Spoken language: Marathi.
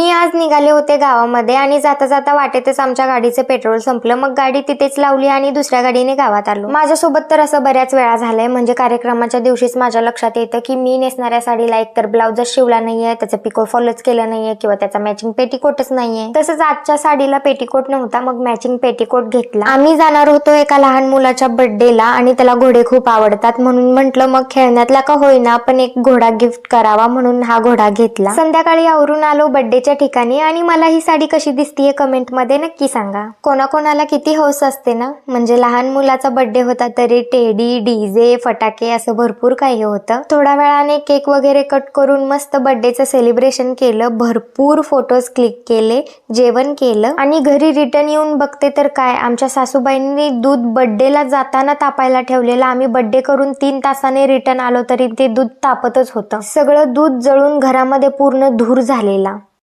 मी आज निघाले होते गावामध्ये आणि जाता जाता वाटेतच आमच्या गाडीचं पेट्रोल संपलं. मग गाडी तिथेच लावली आणि दुसऱ्या गाडीने गावात आलो. माझ्यासोबत तर असं बऱ्याच वेळा झालंय. म्हणजे कार्यक्रमाच्या दिवशीच माझ्या लक्षात येतं की मी नेसणाऱ्या साडीला एकतर ब्लाउजच शिवला नाहीये त्याचं पिको फॉलोच केलं नाहीये किंवा त्याचा मॅचिंग पेटीकोटच नाहीये. तसंच आजच्या साडीला पेटीकोट नव्हता मग मॅचिंग पेटीकोट घेतला. आम्ही जाणार होतो एका लहान मुलाच्या बर्थडेला आणि त्याला घोडे खूप आवडतात म्हणून म्हंटल मग खेळण्यातला का होईना पण एक घोडा गिफ्ट करावा म्हणून हा घोडा घेतला. संध्याकाळी आवरून आलो बर्थडेच्या ठिकाणी आणि मला ही साडी कशी दिसतीये कमेंटमध्ये नक्की सांगा. कोणाकोणाला किती हौस असते ना? म्हणजे लहान मुलाचा बर्थडे होता तरी टेडी डीजे फटाके असं भरपूर काही होतं. थोड्या वेळाने केक वगैरे कट करून मस्त बर्थडेचं सेलिब्रेशन केलं. भरपूर फोटोज क्लिक केले जेवण केलं. आणि घरी रिटर्न येऊन बघते तर काय? आमच्या सासूबाईंनी दूध बर्थडेला जाताना तापायला ठेवलेलं. आम्ही बर्थडे करून तीन तासाने रिटर्न आलो तरी ते दूध तापतच होतं. सगळं दूध जळून घरामध्ये पूर्ण धूर झालेला.